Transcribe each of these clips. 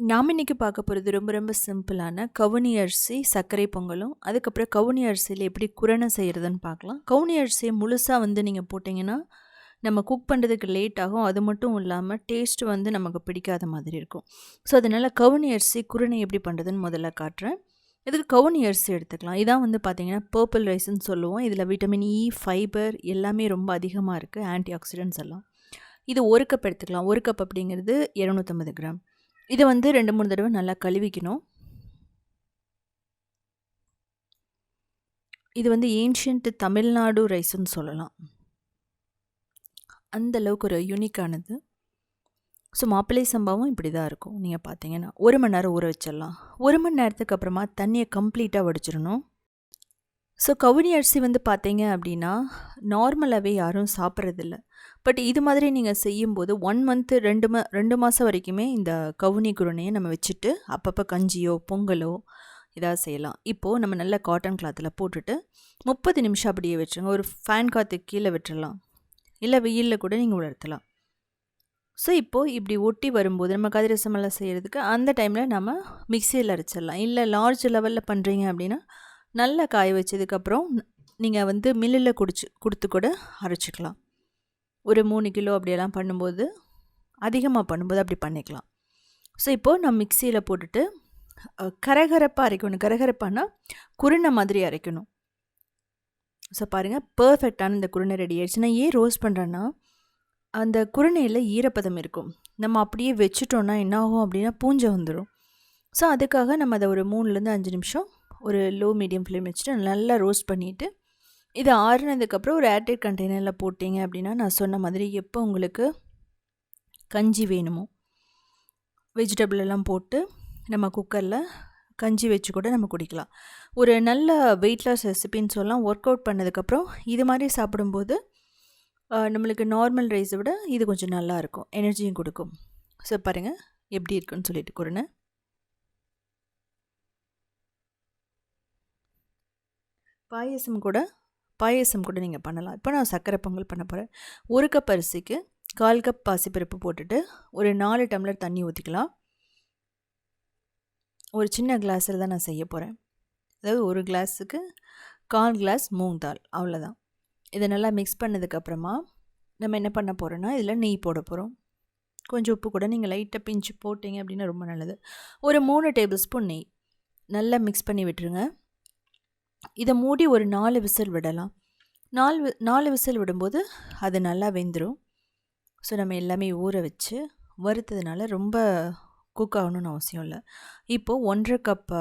நாம் இன்றைக்கி பார்க்க போகிறது ரொம்ப ரொம்ப சிம்பிளான கவுனி அரிசி சர்க்கரை பொங்கலும் அதுக்கப்புறம் கவுனி அரிசியில் எப்படி குரணை செய்கிறதுன்னு பார்க்கலாம். கவுனி அரிசியை முழுசாக வந்து நீங்கள் போட்டிங்கன்னா நம்ம குக் பண்ணுறதுக்கு லேட் ஆகும். அது மட்டும் இல்லாமல் டேஸ்ட் வந்து நமக்கு பிடிக்காத மாதிரி இருக்கும். ஸோ அதனால் கவுனி அரிசி குரணை எப்படி பண்ணுறதுன்னு முதல்ல காட்டுறேன். இதுக்கு கவுனி அரிசி எடுத்துக்கலாம். இதான் வந்து பார்த்திங்கன்னா பர்பிள் ரைஸ்ன்னு சொல்லுவோம். இதில் விட்டமின் இ ஃபைபர் எல்லாமே ரொம்ப அதிகமாக இருக்குது ஆன்டி ஆக்சிடென்ட்ஸ் எல்லாம். இது ஒரு கப் எடுத்துக்கலாம். ஒரு கப் அப்படிங்கிறது இரநூத்தம்பது கிராம். இதை வந்து ரெண்டு மூணு தடவை நல்லா கழுவிக்கணும். இது வந்து ஏன்ஷியன்ட் தமிழ்நாடு ரைஸ்ன்னு சொல்லலாம். அந்த அளவுக்கு ஒரு யூனிக்கானது ஸோ மாப்பிள்ளை சம்பாவும் இப்படி தான் இருக்கும். நீங்கள் பார்த்தீங்கன்னா ஒரு மணி நேரம் ஊற வச்சிடலாம். ஒரு மணி நேரத்துக்கு அப்புறமா தண்ணியை கம்ப்ளீட்டாக வடிச்சிடணும். ஸோ கவுனி அரிசி வந்து பார்த்தீங்க அப்படின்னா நார்மலாகவே யாரும் சாப்பிட்றதில்ல. பட் இது மாதிரி நீங்கள் செய்யும்போது ஒன் மந்த்து ரெண்டு ம ரெண்டு மாதம் வரைக்குமே இந்த கவுனி குருணையை நம்ம வச்சுட்டு அப்பப்போ கஞ்சியோ பொங்கலோ இதாக செய்யலாம். இப்போது நம்ம நல்ல காட்டன் கிளாத்தில் போட்டுட்டு முப்பது நிமிஷம் அப்படியே வச்சுருங்க. ஒரு ஃபேன் காற்று கீழே விட்டுறலாம். இல்லை வெயிலில் கூட நீங்கள் உலர்த்தலாம். ஸோ இப்போது இப்படி ஒட்டி வரும்போது நம்ம கதிரசமெல்லாம் செய்கிறதுக்கு அந்த டைமில் நம்ம மிக்சியில் அரைச்சிடலாம். இல்லை லார்ஜ் லெவலில் பண்ணுறீங்க அப்படின்னா நல்லா காய வச்சதுக்கப்புறம் நீங்கள் வந்து மில்லில் குடிச்சு கொடுத்து கூட அரைச்சிக்கலாம். ஒரு மூணு கிலோ அப்படியெல்லாம் பண்ணும்போது அதிகமாக பண்ணும்போது அப்படி பண்ணிக்கலாம். ஸோ இப்போது நான் மிக்சியில் போட்டுட்டு கரகரப்பாக அரைக்கணும். கரகரப்பானா குருணை மாதிரி அரைக்கணும். ஸோ பாருங்கள் பர்ஃபெக்டான இந்த குருணை ரெடி ஆயிடுச்சு. நான் ஏன் ரோஸ்ட் பண்ணுறேன்னா அந்த குருணையில் ஈரப்பதம் இருக்கும். நம்ம அப்படியே வச்சுட்டோன்னா என்ன ஆகும் அப்படின்னா பூஞ்சை வந்துடும் ஸோ அதுக்காக நம்ம அதை ஒரு மூணுலேருந்து அஞ்சு நிமிஷம் ஒரு லோ மீடியம் ஃப்ளேம் வச்சுட்டு நல்லா ரோஸ்ட் பண்ணிவிட்டு இது ஆறுனதுக்கப்புறம் ஒரு ஏர்டைட் கண்டெய்னரில் போட்டிங்க அப்படின்னா நான் சொன்ன மாதிரி எப்போ உங்களுக்கு கஞ்சி வேணுமோ வெஜிடபிள் எல்லாம் போட்டு நம்ம குக்கரில் கஞ்சி வச்சு கூட நம்ம குடிக்கலாம். ஒரு நல்ல வெயிட் லாஸ் ரெசிபின்னு சொல்லலாம். ஒர்க் அவுட் பண்ணதுக்கப்புறம் இது மாதிரி சாப்பிடும்போது நம்மளுக்கு நார்மல் ரைஸை விட இது கொஞ்சம் நல்லாயிருக்கும் எனர்ஜியும் கொடுக்கும். ஸோ பாருங்கள் எப்படி இருக்குன்னு சொல்லிட்டு கூறுனேன். பாயசம் கூட பாயசம் கூட நீங்கள் பண்ணலாம். இப்போ நான் சர்க்கரை பொங்கல் பண்ண போகிறேன் ஒரு கப் அரிசிக்கு கால் கப் பாசிப்பருப்பு போட்டுட்டு ஒரு நாலு டம்ளர் தண்ணி ஊற்றிக்கலாம் ஒரு சின்ன கிளாஸில் தான் நான் செய்ய போகிறேன் அதாவது ஒரு கிளாஸுக்கு கால் கிளாஸ் மூங் தால் அவ்வளோதான் இதை நல்லா மிக்ஸ் பண்ணதுக்கப்புறமா நம்ம என்ன பண்ண போகிறோன்னா இதில் நெய் போட போகிறோம் கொஞ்சம் உப்பு கூட நீங்கள் லைட்டாக பிஞ்சு போட்டிங்க அப்படின்னா ரொம்ப நல்லது. ஒரு மூணு டேபிள் ஸ்பூன் நெய். நல்லா மிக்ஸ் பண்ணி விட்டுருங்க. இதை மூடி ஒரு நாலு விசில் விடலாம். நாலு நாலு விசில் விடும்போது அது நல்லா வெந்துடும் ஸோ நம்ம எல்லாமே ஊற வச்சு வறுத்ததுனால ரொம்ப குக் ஆகணும்னு அவசியம் இல்லை. இப்போது ஒன்றரை கப்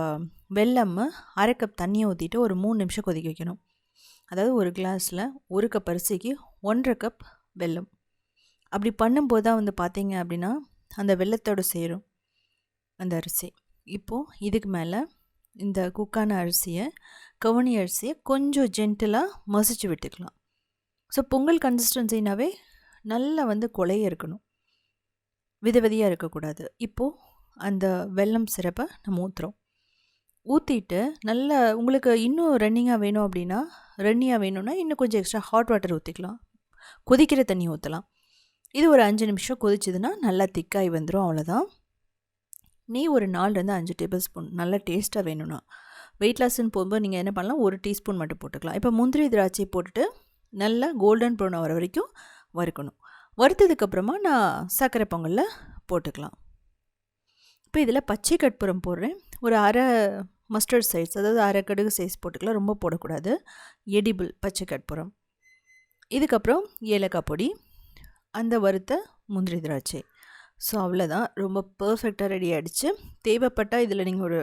வெல்லம் அரை கப் தண்ணியை ஊற்றிட்டு ஒரு மூணு நிமிஷம் கொதிக்க வைக்கணும். அதாவது ஒரு கிளாஸில் ஒரு கப் அரிசிக்கு ஒன்றரை கப் வெல்லம். அப்படி பண்ணும்போது தான் வந்து பார்த்தீங்க அப்படின்னா அந்த வெள்ளத்தோடு சேரும் அந்த அரிசி. இப்போது இதுக்கு மேலே இந்த குக்கான அரிசியை கவுனி அரிசியை கொஞ்சம் ஜென்டிலாக மசிச்சு விட்டுக்கலாம். ஸோ பொங்கல் கன்சிஸ்டன்சினாவே நல்லா வந்து கொலைய இருக்கணும். வித விதையாக இருக்கக்கூடாது. இப்போது அந்த வெல்லம் சிறப்பை நம்ம ஊற்றுறோம் ஊற்றிட்டு நல்லா உங்களுக்கு இன்னும் ரன்னிங்காக வேணும் அப்படின்னா ரன்னியாக வேணும்னா இன்னும் கொஞ்சம் எக்ஸ்ட்ரா ஹாட் வாட்டர் ஊற்றிக்கலாம் கொதிக்கிற தண்ணி ஊற்றலாம் இது ஒரு அஞ்சு நிமிஷம் கொதிச்சதுன்னா நல்லா திக்காகி வந்துடும் அவ்வளோதான் நீ ஒரு நாலுலேருந்து அஞ்சு டேபிள் ஸ்பூன் நல்லா டேஸ்ட்டாக வேணும்னா. வெயிட் லாஸ்ன்னு போகும்போது நீங்கள் என்ன பண்ணலாம்? ஒரு டீஸ்பூன் மட்டும் போட்டுக்கலாம். இப்போ முந்திரி திராட்சை போட்டுட்டு நல்லா கோல்டன் ப்ரௌன் ஆகிற வரைக்கும் வறுக்கணும். வறுத்ததுக்கப்புறமா நான் சர்க்கரை பொங்கலில் போட்டுக்கலாம். இப்போ இதில் பச்சை கற்பூரம் போடுறேன். ஒரு அரை மஸ்டர்ட் சைஸ் அதாவது அரை கடுகு சைஸ் போட்டுக்கலாம். ரொம்ப போடக்கூடாது. எடிபிள் பச்சை கற்பூரம். இதுக்கப்புறம் ஏலக்காய் பொடி அந்த வறுத்த முந்திரி திராட்சை. ஸோ அவ்வளோதான். ரொம்ப பர்ஃபெக்டாக ரெடி ஆகிடுச்சு தேவைப்பட்டால் இதில் நீங்கள் ஒரு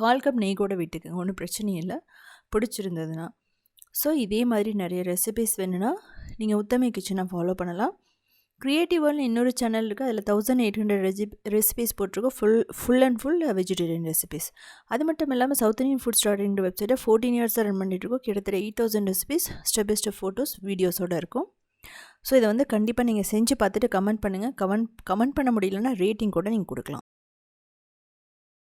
கால் கப் நெய் கூட விட்டுக்கோங்க. ஒன்றும் பிரச்சனை இல்லை. பிடிச்சிருந்ததுன்னா. ஸோ இதே மாதிரி நிறைய ரெசிபிஸ் வேணும்னா நீங்கள் உத்தமை கிச்சனை ஃபாலோ பண்ணலாம். க்ரியேட்டிவ் வேர்ல்டு இன்னொரு சேனல் இருக்குது அதில் thousand eight hundred recipe recipes போட்டிருக்கோம். Full full and full vegetarian recipes அது மட்டும் இல்லாமல் சவுத் இந்தியன் ஃபுட் ஸ்டார்டிங் வெப்சைட்டை ஃபோர்டீன் இயர்ஸாக ரன் பண்ணிட்டுருக்கோம் கிட்டத்தட்ட eight thousand recipes step by step photos வீடியோஸோடு இருக்கும். ஸோ இதை வந்து கண்டிப்பாக நீங்கள் செஞ்சு பார்த்துட்டு கமெண்ட் பண்ணுங்கள் கமெண்ட் கமெண்ட் பண்ண முடியலன்னா ரேட்டிங் கூட நீங்கள் கொடுக்கலாம்.